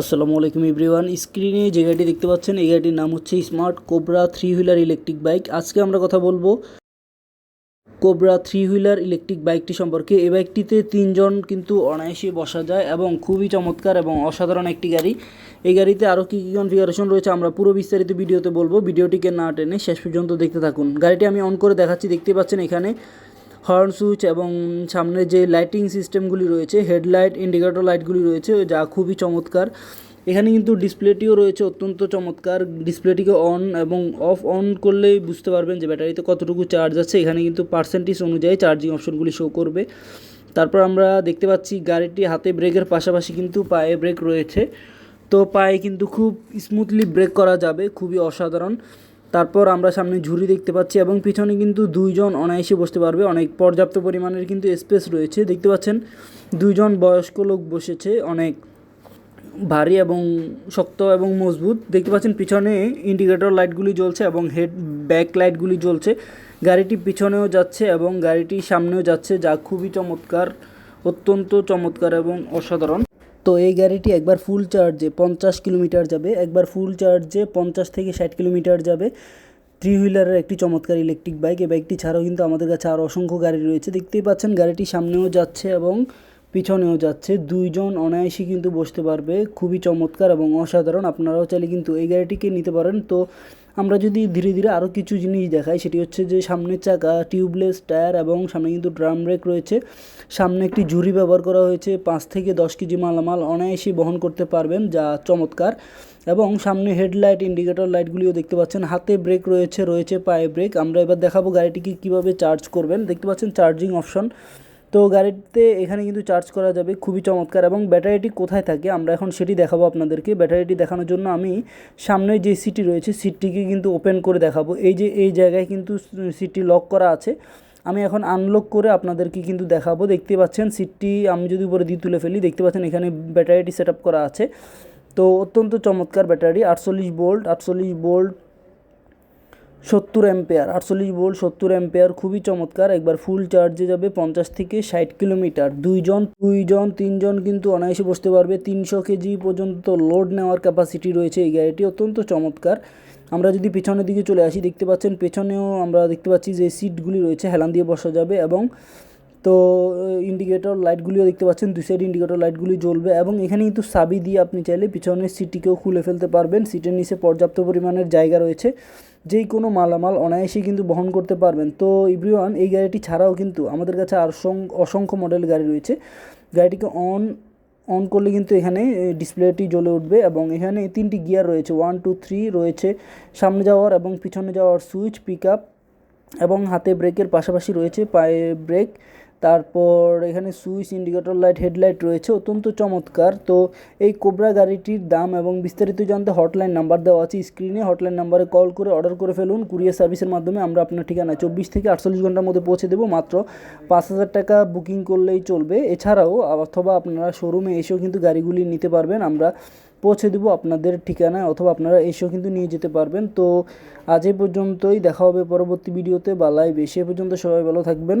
আসসালামু আলাইকুম এভরিওয়ান। স্ক্রিনে যে গাড়িটি দেখতে পাচ্ছেন, এই গাড়িটির নাম হচ্ছে smart cobra three wheeler electric bike আজকে আমরা কথা বলব কোবরা থ্রি হুইলার ইলেকট্রিক বাইকটি সম্পর্কে। এই বাইকটিতে তিনজন কিন্তু অনায়াসে বসা যায় এবং খুবই চমৎকার এবং অসাধারণ একটি গাড়ি। এই গাড়িতে আরও কী কী কনফিগারেশন রয়েছে আমরা পুরো বিস্তারিত ভিডিওতে বলব। ভিডিওটিকে না টেনে শেষ পর্যন্ত দেখতে থাকুন। গাড়িটি আমি অন করে দেখাচ্ছি। দেখতে পাচ্ছেন এখানে হর্ন সুইচ এবং সামনে যে লাইটিং সিস্টেমগুলি রয়েছে, হেডলাইট, ইন্ডিকেটর লাইটগুলি রয়েছে, যা খুবই চমৎকার। এখানে কিন্তু ডিসপ্লেটিও রয়েছে, অত্যন্ত চমৎকার। ডিসপ্লেটিকে অন এবং অফ অন করলেই বুঝতে পারবেন যে ব্যাটারিতে কতটুকু চার্জ আছে। এখানে কিন্তু পার্সেন্টেজ অনুযায়ী চার্জিং অপশনগুলি শো করবে। তারপর আমরা দেখতে পাচ্ছি গাড়িটি হাতে ব্রেকের পাশাপাশি কিন্তু পায়ে ব্রেক রয়েছে। তো পায়ে কিন্তু খুব স্মুথলি ব্রেক করা যাবে, খুবই অসাধারণ। তারপর আমরা সামনে ঝুড়ি দেখতে পাচ্ছি এবং পিছনে কিন্তু দুইজন অনায়াসে বসতে পারবে। অনেক পর্যাপ্ত পরিমাণের কিন্তু স্পেস রয়েছে। দেখতে পাচ্ছেন, দুইজন বয়স্ক লোক বসেছে। অনেক ভারী এবং শক্ত এবং মজবুত। দেখতে পাচ্ছেন, পিছনে ইন্ডিকেটর লাইটগুলি জ্বলছে এবং হেড ব্যাক লাইটগুলি জ্বলছে। গাড়িটি পিছনেও যাচ্ছে এবং গাড়িটি সামনেও যাচ্ছে, যা খুবই চমৎকার, অত্যন্ত চমৎকার এবং অসাধারণ। তো এই গাড়িটি একবার ফুল চার্জে পঞ্চাশ কিলোমিটার যাবে, একবার ফুল চার্জে পঞ্চাশ থেকে ষাট কিলোমিটার যাবে। থ্রি হুইলারের একটি চমৎকার ইলেকট্রিক বাইক এই বাইকটি ছাড়াও কিন্তু আমাদের কাছে আরও অসংখ্য গাড়ি রয়েছে। দেখতেই পাচ্ছেন গাড়িটি সামনেও যাচ্ছে এবং পিছনেও যাচ্ছে। দুইজন অনায়াসে কিন্তু বসতে পারবে। খুবই চমৎকার এবং অসাধারণ। আপনারাও চাইলে কিন্তু এই গাড়িটিকে নিতে পারেন। তো আমরা যদি ধীরে ধীরে আরও কিছু জিনিস দেখাই, সেটি হচ্ছে যে সামনের চাকা, টিউবলেস, টায়ার এবং সামনে কিন্তু ড্রাম ব্রেক রয়েছে। সামনে একটি ঝুড়ি ব্যবহার করা হয়েছে। পাঁচ থেকে দশ কেজি মালামাল অনায়াসে বহন করতে পারবেন, যা চমৎকার। এবং সামনে হেডলাইট, ইন্ডিকেটর লাইটগুলিও দেখতে পাচ্ছেন। হাতে ব্রেক রয়েছে রয়েছে পায়ে ব্রেক। আমরা এবার দেখাবো গাড়িটিকে কীভাবে চার্জ করবেন। দেখতে পাচ্ছেন চার্জিং অপশন। তো গাড়িতে এখানে কিন্তু চার্জ করা যাবে। খুবই চমৎকার এবং ব্যাটারিটি কোথায় থাকে আমরা এখন সেটি দেখাবো আপনাদেরকে। ব্যাটারিটি দেখানোর জন্য আমি সামনে যে সিটটি রয়েছে সিটটিকে কিন্তু ওপেন করে দেখাবো। এই যে, এই জায়গায় কিন্তু সিটটি লক করা আছে। আমি এখন আনলক করে আপনাদেরকে কিন্তু দেখাবো। দেখতে পাচ্ছেন সিটটি আমি যদি উপরে দিয়ে তুলে ফেলি, দেখতে পাচ্ছেন এখানে ব্যাটারিটি সেট করা আছে। তো অত্যন্ত চমৎকার ব্যাটারি, আটচল্লিশ বোল্ট আটচল্লিশ বোল্ট সত্তর অ্যাম্পেয়ার, আটচল্লিশ ভোল্ট সত্তর অ্যাম্পেয়ার, খুবই চমৎকার। একবার ফুল চার্জে যাবে পঞ্চাশ থেকে ষাট কিলোমিটার। দুইজন দুইজন, তিনজন কিন্তু অনায়াসে বসতে পারবে। তিনশো কেজি পর্যন্ত লোড নেওয়ার ক্যাপাসিটি রয়েছে এই গাড়িটি, অত্যন্ত চমৎকার। আমরা যদি পেছনের দিকে চলে আসি, দেখতে পাচ্ছেন পেছনেও আমরা দেখতে পাচ্ছি যে সিটগুলি রয়েছে, হেলান দিয়ে বসা যাবে এবং তো ইন্ডিকেটর লাইটগুলিও দেখতে পাচ্ছেন। দুই সাইড ইন্ডিকেটর লাইটগুলি জ্বলবে এবং এখানে কিন্তু সাবি দিয়ে আপনি চাইলে পিছনের সিটটিকেও খুলে ফেলতে পারবেন। সিটের নিচে পর্যাপ্ত পরিমাণের জায়গা রয়েছে, যেই কোনো মালামাল অনায়াসেই কিন্তু বহন করতে পারবেন। তো ইভরিওয়ান এই গাড়িটি ছাড়াও কিন্তু আমাদের কাছে আর অসংখ্য মডেল গাড়ি রয়েছে। গাড়িটিকে অন অন করলে কিন্তু এখানে ডিসপ্লেটি জ্বলে উঠবে এবং এখানে তিনটি গিয়ার রয়েছে। ওয়ান টু থ্রি রয়েছে। সামনে যাওয়ার এবং পিছনে যাওয়ার সুইচ পিক আপ এবং হাতে ব্রেকের পাশাপাশি রয়েছে পায়ে ব্রেক তারপর এখানে সুইচ ইন্ডিকেটর লাইট হেডলাইট রয়েছে, অত্যন্ত চমৎকার। তো এই কোবরা গাড়িটির দাম এবং বিস্তারিত জানতে হটলাইন নাম্বার দেওয়া আছে স্ক্রিনে হটলাইন নাম্বারে কল করে অর্ডার করে ফেলুন। কুরিয়ার সার্ভিসের মাধ্যমে আমরা আপনার ঠিকানা চব্বিশ থেকে আটচল্লিশ ঘণ্টার মধ্যে পৌঁছে দেবো। মাত্র পাঁচ হাজার টাকা বুকিং করলেই চলবে। এছাড়াও অথবা আপনারা শোরুমে এসেও কিন্তু গাড়িগুলি নিতে পারবেন। আমরা পৌঁছে দেবো আপনাদের ঠিকানায় অথবা আপনারা এসেও কিন্তু নিয়ে যেতে পারবেন। তো আজ এই পর্যন্তই। দেখা হবে পরবর্তী ভিডিওতে বা লাইভ এসে পর্যন্ত সবাই ভালো থাকবেন।